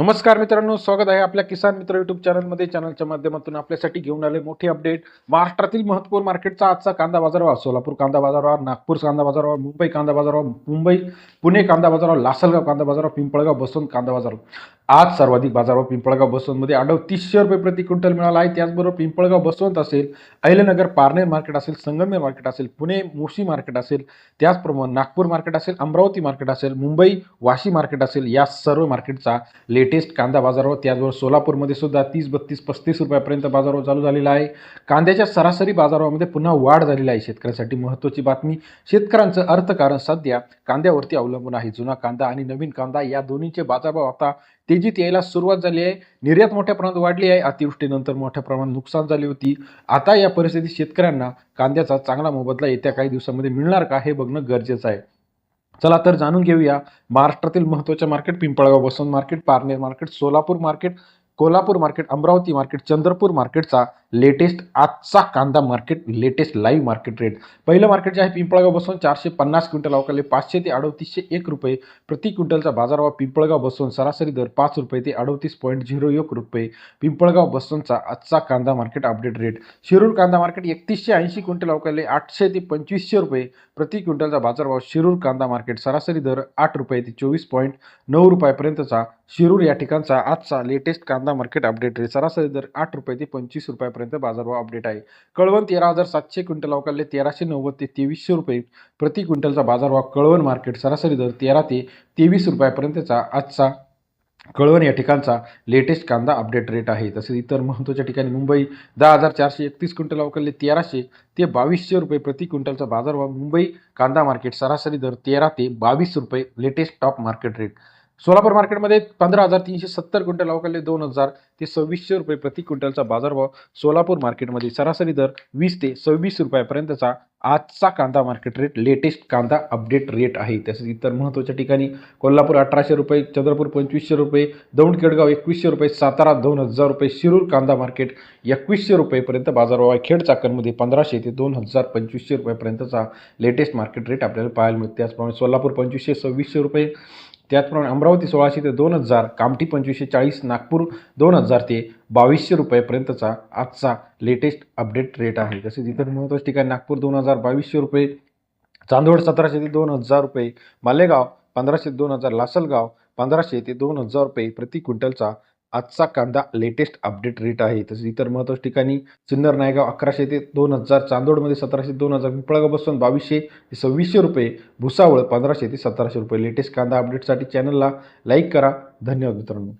नमस्कार मित्रांनो स्वागत आहे आपल्या किसान मित्र युट्यूब चॅनलमध्ये चॅनलच्या माध्यमातून आपल्यासाठी घेऊन आले मोठे अपडेट महाराष्ट्रातील महत्त्वपूर्ण मार्केटचा आजचा कांदा बाजारभाव सोलापूर कांदा बाजारभाव नागपूर कांदा बाजारभाव मुंबई कांदा बाजारभाव मुंबई पुणे कांदा बाजारावर लासलगाव कांदा बाजारभाव पिंपळगाव बसवंत कांदा बाजार आज सर्वाधिक बाजारभाव पिंपळगाव बसवंतमध्ये. तीसशे रुपये प्रति क्विंटल मिळाला आहे. त्याचबरोबर पिंपळगाव बसवंत असेल अहिल्यानगर पारनेर मार्केट असेल संगमेर मार्केट असेल पुणे मुळशी मार्केट असेल त्याचप्रमाणे नागपूर मार्केट असेल अमरावती मार्केट असेल मुंबई वाशी मार्केट असेल या सर्व मार्केटचा लेट लेटेस्ट कांदा बाजारभाव त्याचबरोबर सोलापूरमध्ये सुद्धा तीस बत्तीस पस्तीस रुपयापर्यंत बाजारभाव चालू झालेला आहे. कांद्याच्या सरासरी बाजारामध्ये पुन्हा वाढ झालेली आहे. शेतकऱ्यांसाठी महत्त्वाची बातमी शेतकऱ्यांचं अर्थकारण सध्या कांद्यावरती अवलंबून आहे. जुना कांदा आणि नवीन कांदा या दोन्हीचे बाजारभाव आता तेजीत यायला सुरुवात झाली आहे. निर्यात मोठ्या प्रमाणात वाढली आहे. अतिवृष्टीनंतर मोठ्या प्रमाणात नुकसान झाली होती. आता या परिस्थितीत शेतकऱ्यांना कांद्याचा चांगला मोबदला येत्या काही दिवसामध्ये मिळणार का हे बघणं गरजेचं आहे. चला तर जाणून घेऊया महाराष्ट्रातील महत्त्वाचे market Pimpalgaon Vasant market Parner market Solapur market Kolhapur market Amravati market Chandrapur मार्केटचा लेटेस्ट आजचा कांदा market latest live market rate पहिलं मार्केट जे आहे पिंपळगाव बसवून चारशे पन्नास क्विंटल अवकाले पाचशे ते अडतीसशे एक रुपये प्रति क्विंटलचा बाजारभाव पिंपळगाव बसवून सरासरी दर पाच रुपये ते अडतीस पॉईंट झिरो एक रुपये पिंपळगाव बसूनचा आजचा कांदा मार्केट अपडेट रेट शिरूर कांदा मार्केट एकतीसशे ऐंशी क्विंटल अवकाले आठशे ते पंचवीसशे रुपये प्रति क्विंटलचा बाजारभाव शिरूर कांदा मार्केट सरासरी दर आठ रुपये ते चोवीस पॉईंट नऊ रुपयापर्यंतचा. शिरूर या ठिकाणचा आजचा लेटेस्ट कांदा मार्केट अपडेट रेट सरासरी दर आठ रुपये ते पंचवीस रुपयापर्यंत. बाजारभाव अपडेट आहे. कळवण तेरा हजार सातशे क्विंटल अवकाले तेराशे नव्वद ते तेवीसशे रुपये प्रति क्विंटलचा बाजारभाव कळवण मार्केट सरासरी दर तेरा ते तेवीस रुपयापर्यंतचा आजचा कळवण या ठिकाणचा लेटेस्ट कांदा अपडेट रेट आहे. तसेच इतर महत्त्वाच्या ठिकाणी मुंबई दहा हजार चारशे एकतीस क्विंटल अवकाले तेराशे ते बावीसशे रुपये प्रति क्विंटलचा बाजारभाव मुंबई कांदा मार्केट सरासरी दर तेरा ते बावीस रुपये latest top market rate Solapur मार्केटमध्ये पंधरा हजार तीनशे सत्तर क्विंटल अवकाले दोन हजार ते सव्वीसशे रुपये प्रति क्विंटलचा बाजारभाव सोलापूर मार्केटमध्ये सरासरी दर वीस ते सव्वीस रुपयापर्यंतचा आजचा कांदा मार्केट रेट लेटेस्ट कांदा अपडेट रेट आहे. तसेच इतर महत्त्वाच्या ठिकाणी कोल्हापूर अठराशे रुपये चंद्रपूर पंचवीसशे रुपये दौंड केडगाव एकवीसशे रुपये सातारा दोन हजार रुपये शिरूर कांदा मार्केट एकवीसशे रुपयेपर्यंत बाजारभाव आहे. खेड चाकणमध्ये पंधराशे ते दोन हजार पंचवीसशे रुपयापर्यंतचा लेटेस्ट मार्केट रेट आपल्याला पाहायला मिळते. त्याचप्रमाणे सोलापूर पंचवीसशे सव्वीसशे रुपये त्याचप्रमाणे अमरावती सोळाशे ते दोन हजार कामठी पंचवीसशे चाळीस नागपूर दोन हजार ते बावीसशे रुपयेपर्यंतचा आजचा लेटेस्ट अपडेट रेट आहे. तसेच इतर महत्त्वाच्या ठिकाणी नागपूर दोन हजार बावीसशे रुपये चांदवड सतराशे ते दोन हजार रुपये मालेगाव पंधराशे ते दोन हजार लासलगाव पंधराशे ते दोन हजार रुपये प्रति क्विंटलचा आजचा कांदा लेटेस्ट अपडेट रेट आहे. तसेच इतर महत्त्वाच्या ठिकाणी सिन्नर नायगाव अकराशे ते दोन हजार चांदोडमध्ये सतराशे दोन हजार. पिंपळगाव बसून बावीसशे ते सव्वीसशे रुपये भुसावळ पंधराशे ते सतराशे रुपये लेटेस्ट कांदा अपडेटसाठी चॅनलला लाईक करा. धन्यवाद मित्रांनो.